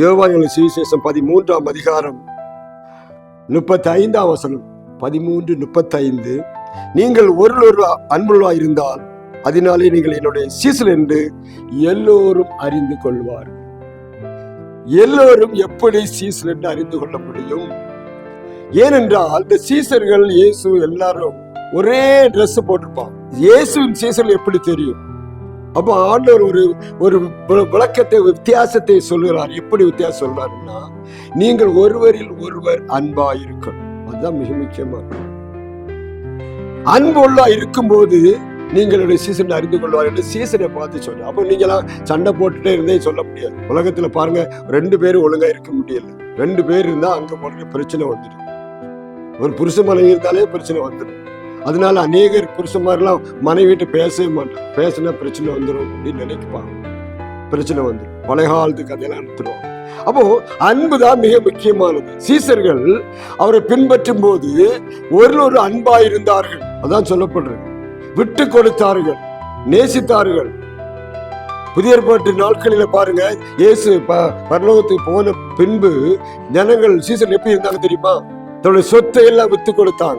யோவான் சுவிசேஷம் பதிமூன்றாம் அதிகாரம் முப்பத்தி ஐந்தாம் வசனம். பதிமூன்று முப்பத்தைந்து. நீங்கள் ஒரு ஒரு அன்புள்ளா இருந்தால் அதனாலே நீங்கள் என்னுடைய சீசல் என்று எல்லோரும் அறிந்து கொள்வார். எல்லோரும் எப்படி சீசல் என்று அறிந்து கொள்ள முடியும்? ஏனென்றால் இந்த சீசர்கள் இயேசு எல்லாரும் ஒரே ட்ரெஸ் போட்டிருப்பான் இயேசுவின் சீசல் எப்படி தெரியும்? அப்ப ஆண்டவர் ஒரு ஒரு விளக்கத்தை வித்தியாசத்தை சொல்கிறார் எப்படி வித்தியாசம் சொல்றாருன்னா நீங்கள் ஒருவரில் ஒருவர் அன்பா இருக்கணும் அதுதான் மிக முக்கியமான அன்புள்ளா இருக்கும்போது நீங்களுடைய சீசன் அறிந்து கொள்வார் என்று சீசனை பார்த்து சொல்ற அப்போ நீங்களாம் சண்டை போட்டுட்டே இருந்தே சொல்ல முடியாது. உலகத்துல பாருங்க ரெண்டு பேரும் ஒழுங்கா இருக்க முடியல. ரெண்டு பேர் இருந்தா அங்க போன பிரச்சனை வந்துடும். ஒரு புருஷ மனைவி இருந்தாலே பிரச்சனை வந்துடும். அதனால அநேகர் புருஷன்மாரெல்லாம் மனைவிட்டு பேசவே மாட்டாங்க பேசினா பிரச்சனை வந்துடும் அப்படின்னு நினைப்பாங்க. பிரச்சனை வந்துடும் பழைய காலத்து கதையெல்லாம் எடுத்துருவாங்க அப்போ அன்பு தான் மிக முக்கியமானது. சீசர்கள் அவரை பின்பற்றும் போது ஒரு ஒரு அன்பா இருந்தார்கள் அதான் சொல்லப்படுறது. விட்டு கொடுத்தார்கள். நேசித்தார்கள். புதிய ஏற்பாட்டு நாட்களில பாருங்க இயேசு ப- பரலோகத்துக்கு போன பின்பு ஜனங்கள் சீசன் எப்படி இருந்தாங்க தெரியுமா? தன்னுடைய சொத்தை எல்லாம் வித்து கொடுத்தாங்க.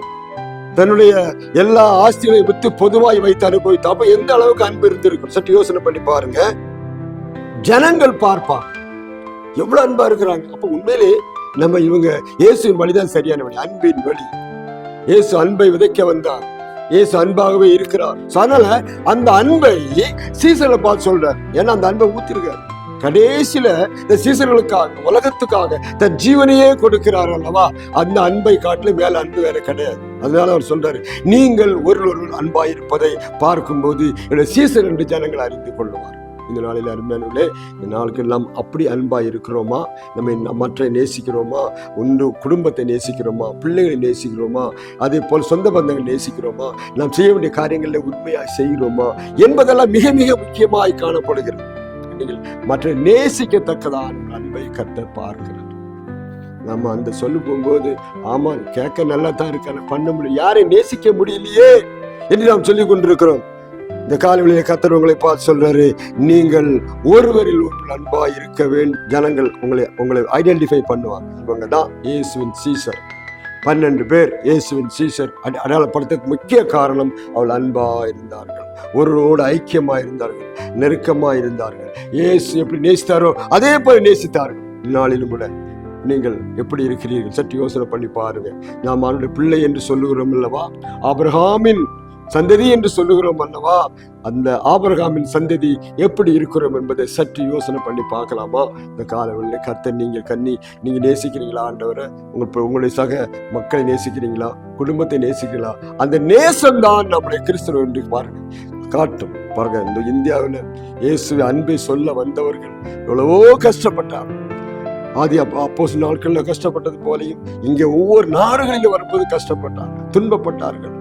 தன்னுடைய எல்லா ஆஸ்திகளையும் வித்து பொதுவாய் வைத்து அனுபவித்து அப்ப எந்த அளவுக்கு அன்பு இருந்திருக்கும்? சற்று யோசனை பண்ணி பாருங்க. ஜனங்கள் பார்ப்பாங்க எவ்வளவு அன்பா இருக்கிறாங்க. அப்ப உண்மையிலே நம்ம இவங்க இயேசுவின் வழிதான் சரியான வழி அன்பின் வழி. இயேசு அன்பை விதைக்க வந்தார். இயேசு அன்பாகவே இருக்கிறார். அதனால அந்த அன்பை சீசனை பார்த்து சொல்றார் ஏன்னா அந்த அன்பை ஊத்திருக்காரு. கடைசியில இந்த சீசர்களுக்காக உலகத்துக்காக தன் ஜீவனையே கொடுக்கிறார் அல்லவா? அந்த அன்பை காட்டிலும் மேல அன்பு வேற கிடையாது. அதனால அவர் சொல்றாரு நீங்கள் ஒரு ஒரு அன்பாய் இருப்பதை பார்க்கும்போது என்னுடைய சீசன் என்று ஜனங்கள் அறிந்து கொள்ளுவார். இந்த நாளில் அருமையானே இந்த நாளுக்கு நாம் அப்படி அன்பாக இருக்கிறோமா நம்ம மற்ற நேசிக்கிறோமா? ஒன்று குடும்பத்தை நேசிக்கிறோமா? பிள்ளைகளை நேசிக்கிறோமா? அதே போல் சொந்த பந்தங்கள் நேசிக்கிறோமா? நாம் செய்ய வேண்டிய காரியங்களில் உண்மையாக செய்கிறோமா? என்பதெல்லாம் மிக மிக முக்கியமாக காணப்படுகிறது. நீங்கள் மற்ற நேசிக்கத்தக்கதான அன்பை கத்த பார்க்கிறார். நம்ம அந்த சொல்லு போகும்போது ஆமா கேட்க நல்லா தான் இருக்கு பண்ண முடியும் யாரையும் நேசிக்க முடியலையே என்று நாம் சொல்லிக் கொண்டிருக்கிறோம். இந்த காலவெளியில கத்தர் உங்களை பார்த்து சொல்றாரு நீங்கள் ஒருவரில் ஒன்று அன்பா இருக்க வேண்டும் ஜனங்கள் உங்களை உங்களை ஐடென்டிஃபை பண்ணுவாங்க. இவங்க தான் இயேசுவின் சீசர். பன்னெண்டு பேர் இயேசுவின் சீசர். அட- முக்கிய காரணம் அவள் அன்பா இருந்தார்கள். ஒருவரோடு ஐக்கியமா இருந்தார்கள் நெருக்கமா இருந்தார்கள். இயேசு எப்படி நேசித்தாரோ அதே போல நேசித்தார்கள். இந்நாளிலும் கூட நீங்கள் எப்படி இருக்கிறீர்கள்? சற்று யோசனை பண்ணி பாருங்க நாம் அவனுடைய பிள்ளை என்று சொல்லுகிறோம் அல்லவா? ஆபிரகாமின் சந்ததி என்று சொல்லுகிறோம் அல்லவா? அந்த ஆபிரகாமின் சந்ததி எப்படி இருக்கிறோம் என்பதை சற்று யோசனை பண்ணி பார்க்கலாமா? இந்த காலவெளியில் கர்த்தன் நீங்கள் கண்ணி நீங்கள் நேசிக்கிறீங்களா ஆண்டவரை? உங்கள் உங்களுடைய சக மக்களை நேசிக்கிறீங்களா? குடும்பத்தை நேசிக்கிறீங்களா? அந்த நேசம்தான் நம்முடைய கிறிஸ்தவம் என்று பாருங்க காட்டும். பாருங்க இந்த இந்தியாவில் இயேசு அன்பை சொல்ல வந்தவர்கள் எவ்வளவோ கஷ்டப்பட்டார்கள். ஆதி அப்போ நாட்களில் கஷ்டப்பட்டது போலையும் இங்கே ஒவ்வொரு நாடுகளிலும் வரும்போது கஷ்டப்பட்டாங்க துன்பப்பட்டார்கள்.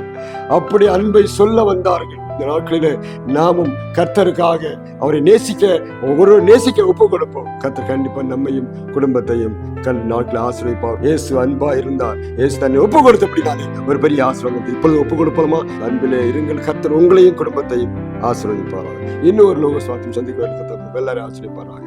அப்படி அன்பை சொல்ல வந்தார்கள். இந்த நாட்களில நாமும் கர்த்தருக்காக அவரை நேசிக்க ஒவ்வொரு நேசிக்க ஒப்பு கொடுப்போம். கர்த்தர் கண்டிப்பா நம்மையும் குடும்பத்தையும் கண் நாட்கள் ஆசிரியப்பார் இயேசு அன்பா இருந்தார். இயேசு தன்னை ஒப்பு கொடுத்தபடினாலே ஒரு பெரிய ஆசிர்வாதத்தை இப்பொழுது ஒப்பு கொடுப்போமா? அன்பிலே இருங்கள். கர்த்தர் உங்களையும் குடும்பத்தையும் ஆசீர்வதிப்பாராக. இன்னும் ஒரு லோக சுவாத்தியம் சந்திக்க எல்லாரும் ஆசிரியப்பாராக